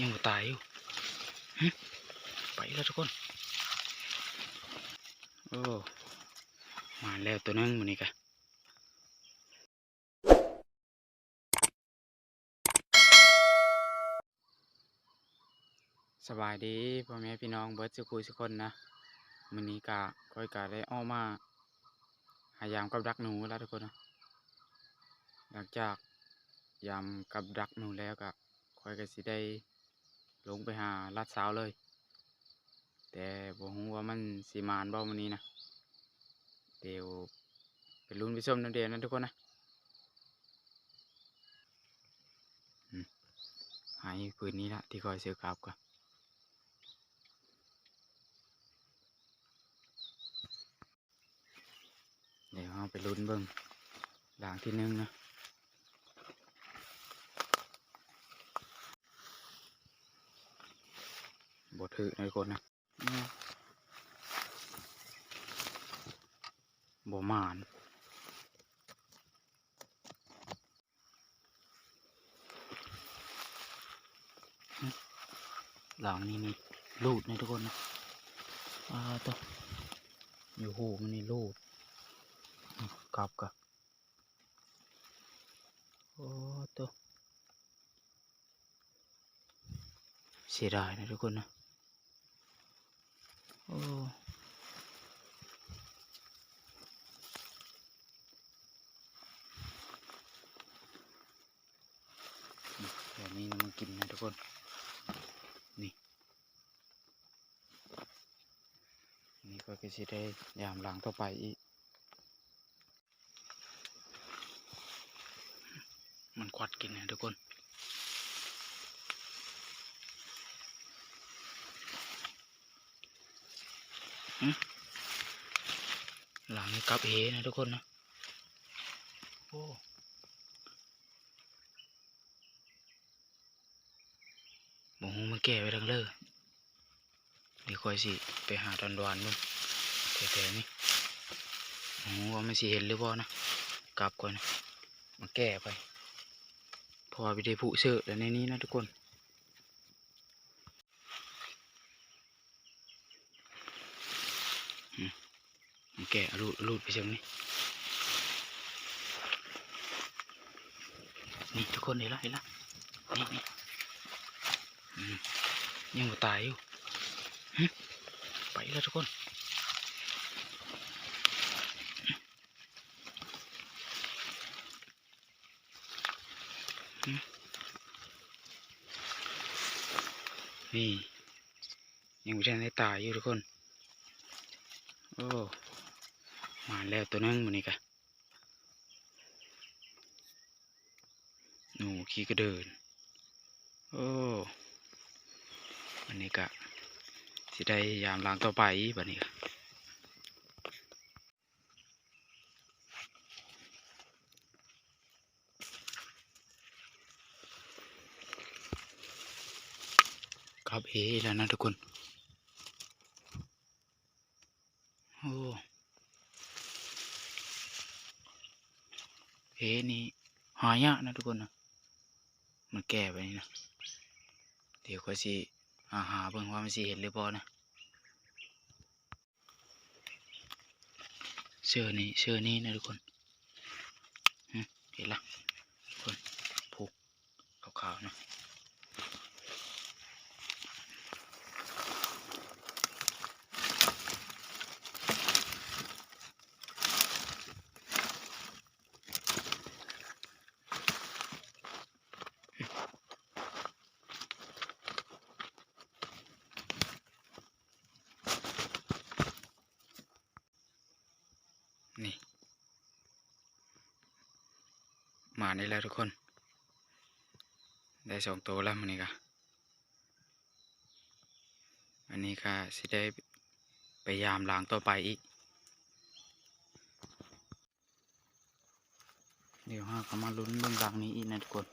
ยังบ่ตายอยู่ไปแล้วทุกคน โอ้ มาแล้วตัวนึงมันนี่กะสบายดีพ่อแม่พี่น้องเบิร์ดสุขุยสุกคนนะมันนี้กะค่อยกะได้ออกมา หายามกับดักหนูแล้วทุกคนนะหลังจากยามกับดักหนูแล้วก็ค่อยก็สิได้ ลงไปหาลัดสาวเลย แต่บ่ฮู้ว่ามันสิมานบ่มื้อนี้นะเดี๋ยวไปลุ้นไปชมน้ำเดียวนะทุกคนนะหายปืนนี้ละที่คอยซื้อกลับก่อนเดี๋ยวเราไปลุ้นเบิ่งหลังที่หนึ่งนะ บทถือนะทุกคนนะอืมบ่มานอืมหลังนี้นี่ลูดนะทุกคนนะอ่าตัวอยู่หูมันนี่ลูดอืมกลับกับโอ้ตัวเสียดายนะทุกคนนะ โอ้นี่แบบนี้นะมันกินนะทุกคน นี่ นี่ก็คือสิได้ยามหลังต่อไปอีก มันควัดกินนะทุกคน หลังกับเฮนะทุกคนนะโอ้บงมาแก่ไว้ทั้งเลยเดี๋ยวคอยสิ ไปหาดอนดวนๆมึงแถวๆนี้โอ้ว่าไม่สิเห็นหรือเปล่านะกลับก่อนนะมาแก้ไป พอไปได้ผู้เสือแล้วในนี้นะทุกคน แกะรูดรูดไปเชิงนี่นี่ทุกคนเห็นแล้วเห็นแล้วนี่นี่ยังบ่ตายอยู่ไปแล้วทุกคนนี่ยังไม่ทันได้ตายอยู่ทุกคน โอ้ มาแล้วตัวนึงมันนี่กะหนูขี้กระเดิน โอ้มันนี่กะสิได้ยามล้างต่อไปบัดนี้กะครับเอแล้วนะทุกคน โอ้ เพ นี่หายากนะทุกคนนะมันแก่ไปนี่นะเดี๋ยวค่อยสิหาหาเบิ่งว่ามันสิเห็นหรือเปล่านะเสื้อนี้เสื้อนี้นะทุกคนเห็นละทุกคนผูกขาวๆนะ นี่ มาได้แล้วทุกคน ได้สองตัวแล้วมันนี่กะอันนี้ก็สิได้ไปยามล้างต่อไปอีก เดี๋ยวห้าเขามาลุ้นเบื้องหลังนี้อีกนะทุกคน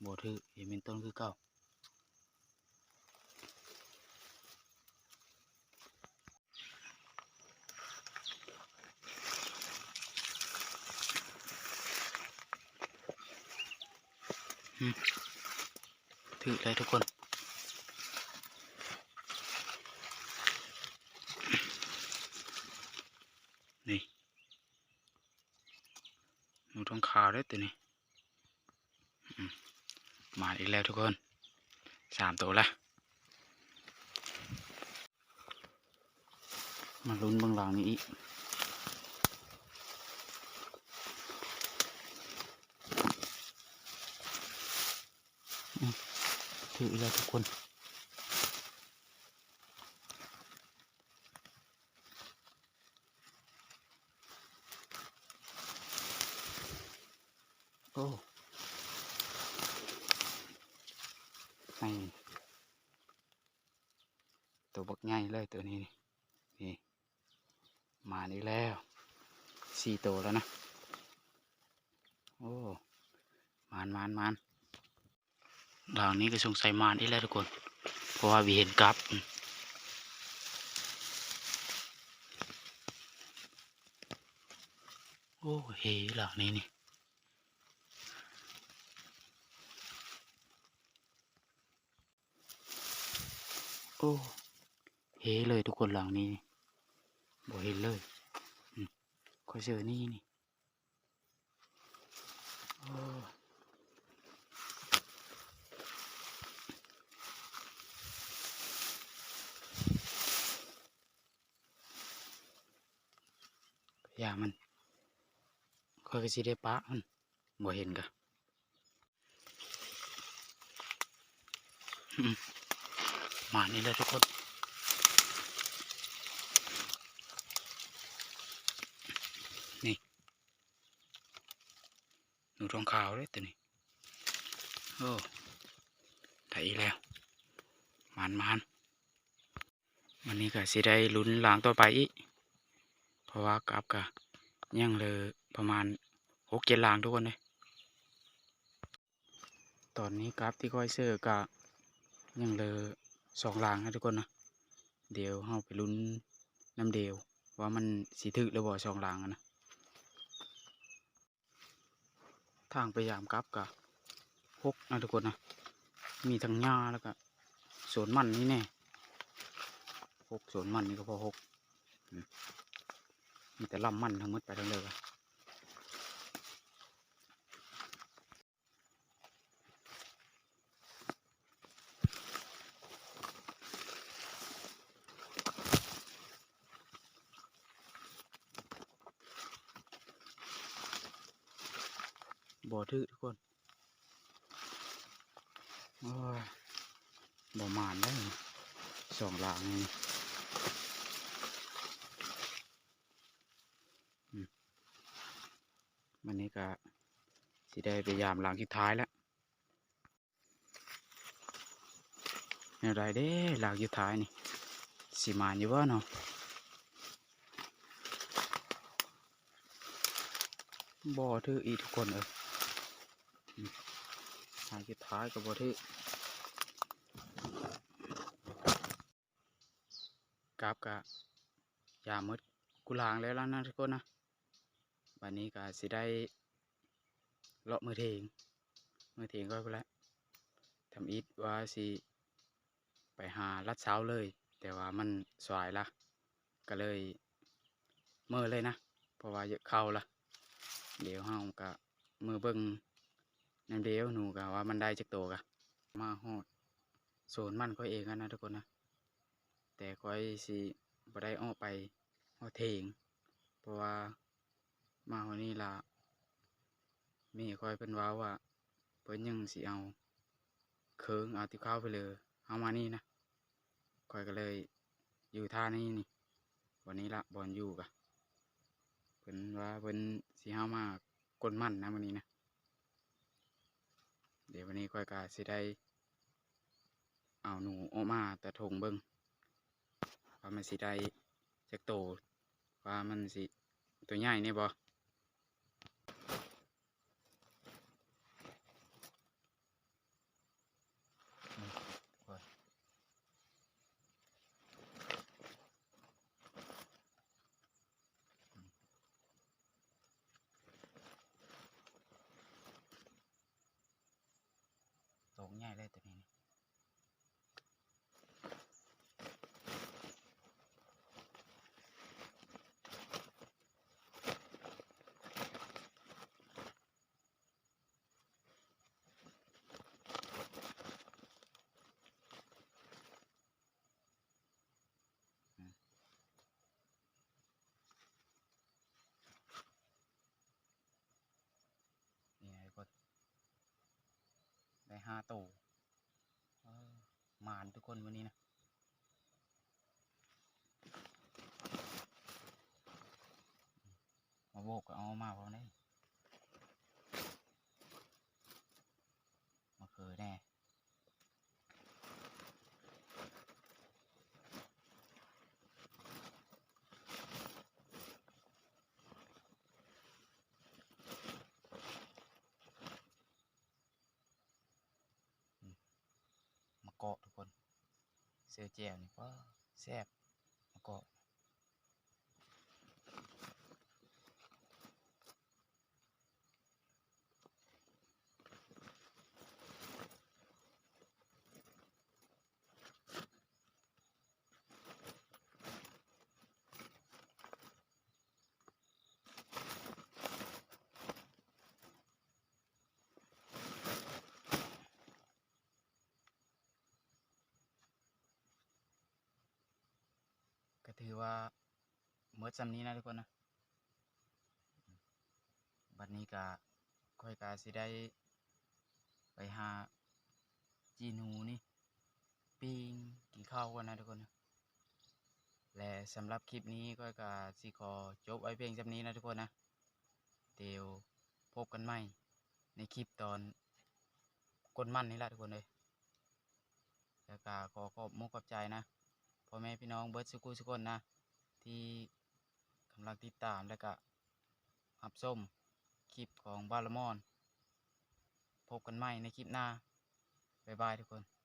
โบถือเห็นเป็นต้นคือเก่า ถือเลยทุกคนนี่หนูทองขาวได้ตัวนี้มาอีกแล้วทุกคนสามตัวละมาลุ้นบางหลังนี้อีก ถืออีกแล้วทุกคนโอ้ไม่ตัวบักใหญ่เลยตัวนี้นี่มานี่แล้วสี่ตัวแล้วนะ โอ้ มานมานมาน หลังนี้ก็สงสัยมานอีกแล้วทุกคน เพราะว่าวีเห็นกลับโอ้เฮหลังนี้นี่โอ้เฮเลยทุกคนหลังนี้บ่เห็นเลยอืมขอยเจอนี่นี่โอ้ามันค่อยก็สิได้ปะมันบ่เห็นกะมานี่เลยทุกคนนี่หนูทองขาวเลยตัวนี้โอ้ไถแล้วมานมานวันนี้ก็สิได้ลุ้นหลางต่อไปอีก เพราะว่ากราบก็ยังเลยประมาณหกเจ็ดลางทุกคนเลยตอนนี้กราฟที่ค่อยเซอร์ก็ยังเลยสองลางนะทุกคนนะเดี๋ยวเราไปลุ้นน้ำเดียวว่ามันสีถึกหรือบ่สองลางนะทางไปยามกลับกะหกนะทุกคนนะมีทั้งหญ้าแล้วก็สวนมันนี่แน่หกสวนมันนี่ก็พอหก มีแต่ลำมันทั้งหมดไปทั้งเลยอบ่ถือทุกคนโอ้ยบ่มานได้สองหลางนี่อืม วันนี้ก็สิได้ไปยามหลังที่ท้ายแล้วแนวใดเด้หลังที่ท้ายนี่สิมานอยู่บ่เนาะบ่ถืออีทุกคนเอ้ยอืมหลังที่ท้ายก็บ่ถือกราบกะยามมดกุหลางแล้วล่ะนะทุกคนนะ วันนี้ก็สิได้เลาะมือเทงมือเทงก็ไปแล้วทำอิดว่าสิไปหาลัดเช้าเลย แต่ว่ามันสายละก็เลยเมื่อเลยนะ เพราะว่าเยอะเข้าละเดี๋ยวเฮาก็มือเบิ่งน้ำเดียวหนูกะว่ามันได้จักโตกะมาฮอดโซนมันก็เองอะนะทุกคนนะ แต่ค่อยสิบ่ได้ออกไปฮอดเทง เพราะว่า มาวันนี้ละมีคอยเพิ่นว้าว่าเพิ่นยังสิเอาเคิงเอาติบข้าวไปเลยเอามานี่นะคอยก็เลยอยู่ท่านี้นี่ วันนี้ละบอลอยู่กะเพิ่นว่าเพิ่นสิเฮามากดมันนะวันนี้นะเดี๋ยววันนี้คอยก็สิได้เอาหนูออกมาแต่ทงเบิ่งว่ามันสิได้จักโตว่ามันสิตัวใหญ่เนี่ยบ่ อง่ายเลยตัวนี้ ห้าโตวมานทุกคนวันนี้นะมาโบกเอามาพอได้มาเคยแน่อืมมาเกาะทุกคน เสือแจ่วนี่ก็แซ่บ ว่าเมื่อจำนี้นะทุกคนนะบัดนี้ก็ค่อยกาสิได้ ไปหาจีนูนี่ปิ้งกินข้าวกันนะทุกคนนะและสำหรับคลิปนี้ก็กาสิขอจบไว้เพียงจำนี้นะทุกคนนะเดี๋ยวพบกันใหม่ในคลิปตอนกดมันนี่แหละทุกคนเลยแล้วก็ขอขอบมุกขอบใจนะ พ่อแม่พี่น้องเบิร์ดสุกุสุกคนนะ ที่กำลังติดตามและก็หับส้มคลิปของบาลมอน พบกันใหม่ในคลิปหน้า บ๊ายบายทุกคน